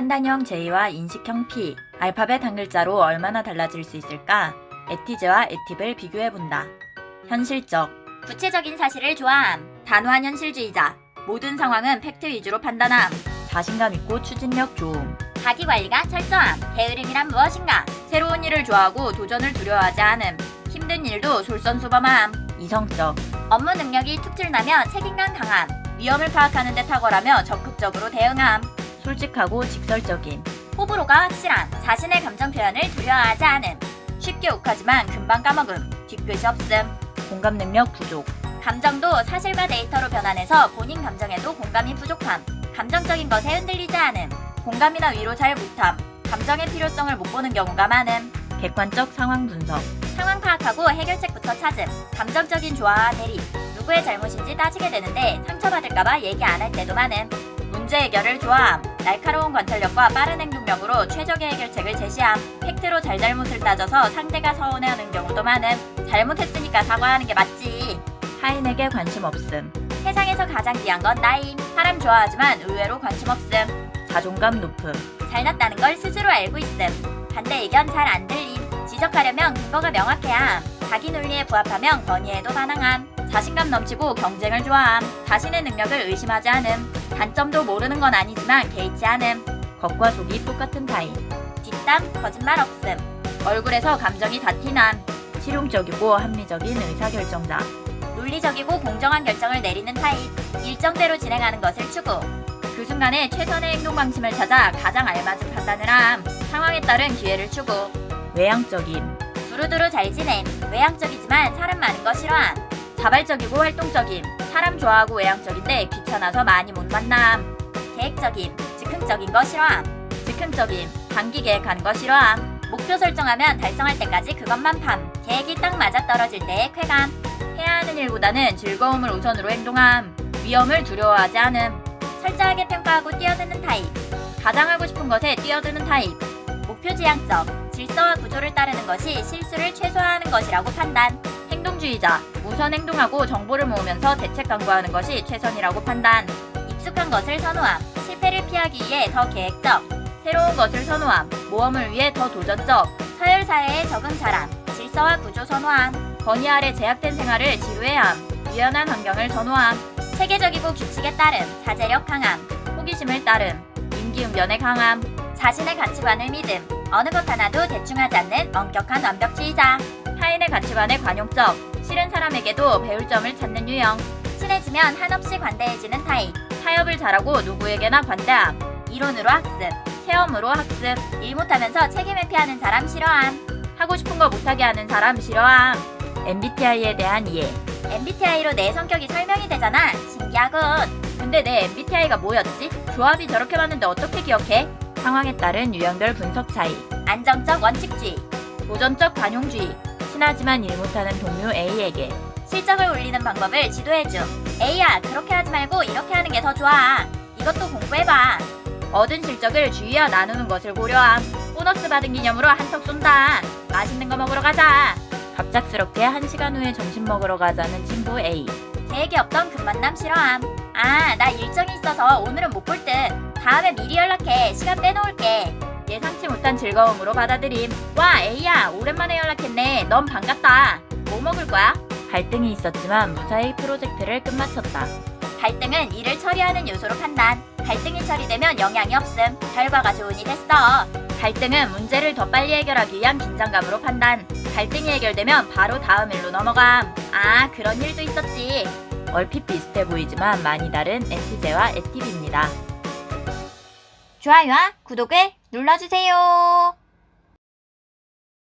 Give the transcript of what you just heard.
판단형 J와 인식형 P, 알파벳 한 글자로 얼마나 달라질 수 있을까? 에티즈와 에팁을 비교해본다. 현실적, 구체적인 사실을 좋아함. 단호한 현실주의자. 모든 상황은 팩트 위주로 판단함. 자신감 있고 추진력 좋음. 자기 관리가 철저함. 게으름이란 무엇인가? 새로운 일을 좋아하고 도전을 두려워하지 않음. 힘든 일도 솔선수범함. 이성적. 업무 능력이 툭질나며 책임감 강함. 위험을 파악하는 데 탁월하며 적극적으로 대응함. 솔직하고 직설적인. 호불호가 확실함. 자신의 감정 표현을 두려워하지 않음. 쉽게 욱하지만 금방 까먹음. 뒤끝이 없음. 공감 능력 부족. 감정도 사실과 데이터로 변환해서 본인 감정에도 공감이 부족함. 감정적인 것에 흔들리지 않음. 공감이나 위로 잘 못함. 감정의 필요성을 못 보는 경우가 많음. 객관적 상황 분석. 상황 파악하고 해결책부터 찾음. 감정적인 조화와 대립. 누구의 잘못인지 따지게 되는데 상처받을까봐 얘기 안 할 때도 많음. 문제 해결을 좋아함. 날카로운 관찰력과 빠른 행동력으로 최적의 해결책을 제시함. 팩트로 잘잘못을 따져서 상대가 서운해하는 경우도 많음. 잘못했으니까 사과하는 게 맞지. 타인에게 관심 없음. 세상에서 가장 귀한 건 나임. 사람 좋아하지만 의외로 관심 없음. 자존감 높음. 잘났다는 걸 스스로 알고 있음. 반대 의견 잘 안 들림. 지적하려면 근거가 명확해야 함. 자기 논리에 부합하면 건의에도 반항함. 자신감 넘치고 경쟁을 좋아함. 자신의 능력을 의심하지 않음. 단점도 모르는 건 아니지만 개의치 않음. 겉과 속이 똑같은 타입. 뒷담 거짓말 없음. 얼굴에서 감정이 다 티남. 실용적이고 합리적인 의사결정자. 논리적이고 공정한 결정을 내리는 타입. 일정대로 진행하는 것을 추구. 그 순간에 최선의 행동 방침을 찾아 가장 알맞은 판단을 함. 상황에 따른 기회를 추구. 외향적인. 두루두루 잘 지냄. 외향적이지만 사람 많은 거 싫어함. 자발적이고 활동적임. 사람 좋아하고 외향적인데 귀찮아서 많이 못 만남. 계획적임. 즉흥적인 거 싫어함. 즉흥적임. 단기 계획하는 거 싫어함. 목표 설정하면 달성할 때까지 그것만 팜. 계획이 딱 맞아 떨어질 때의 쾌감. 해야 하는 일보다는 즐거움을 우선으로 행동함. 위험을 두려워하지 않음. 철저하게 평가하고 뛰어드는 타입. 가장 하고 싶은 것에 뛰어드는 타입. 목표 지향적. 질서와 구조를 따르는 것이 실수를 최소화하는 것이라고 판단. 행동주의자. 우선 행동하고 정보를 모으면서 대책 강구하는 것이 최선이라고 판단. 익숙한 것을 선호함. 실패를 피하기 위해 더 계획적. 새로운 것을 선호함. 모험을 위해 더 도전적. 서열 사회에 적응 잘함. 질서와 구조 선호함. 건의 아래 제약된 생활을 지루해함. 유연한 환경을 선호함. 체계적이고 규칙에 따름. 자제력 강함. 호기심을 따름. 임기응변에 강함. 자신의 가치관을 믿음. 어느 것 하나도 대충하지 않는 엄격한 완벽주의자. 타인의 가치관에 관용적. 싫은 사람에게도 배울 점을 찾는 유형. 친해지면 한없이 관대해지는 타입. 타협을 잘하고 누구에게나 관대함. 이론으로 학습. 체험으로 학습. 일 못하면서 책임을 피하는 사람 싫어함. 하고 싶은 거 못하게 하는 사람 싫어함. MBTI에 대한 이해. MBTI로 내 성격이 설명이 되잖아. 신기하군. 근데 내 MBTI가 뭐였지? 조합이 저렇게 많은데 어떻게 기억해? 상황에 따른 유형별 분석 차이. 안정적 원칙주의. 도전적 관용주의. 친하지만 일 못하는 동료 A에게 실적을 올리는 방법을 지도해줌. A야, 그렇게 하지 말고 이렇게 하는 게 더 좋아. 이것도 공부해봐. 얻은 실적을 주위와 나누는 것을 고려함. 보너스 받은 기념으로 한턱 쏜다. 맛있는 거 먹으러 가자. 갑작스럽게 한 시간 후에 점심 먹으러 가자는 친구 A. 계획이 없던 급만남 싫어함. 아, 나 일정이 있어서 오늘은 못 볼 듯. 다음에 미리 연락해. 시간 빼놓을게. 예상치 못한 즐거움으로 받아들임. 와, A야, 오랜만에 연락했네. 넌 반갑다. 뭐 먹을 거야? 갈등이 있었지만 무사히 프로젝트를 끝마쳤다. 갈등은 일을 처리하는 요소로 판단. 갈등이 처리되면 영향이 없음. 결과가 좋으니 됐어. 갈등은 문제를 더 빨리 해결하기 위한 긴장감으로 판단. 갈등이 해결되면 바로 다음 일로 넘어감. 아, 그런 일도 있었지. 얼핏 비슷해 보이지만 많이 다른 에티제와 에팁입니다. 좋아요와 구독을 눌러주세요.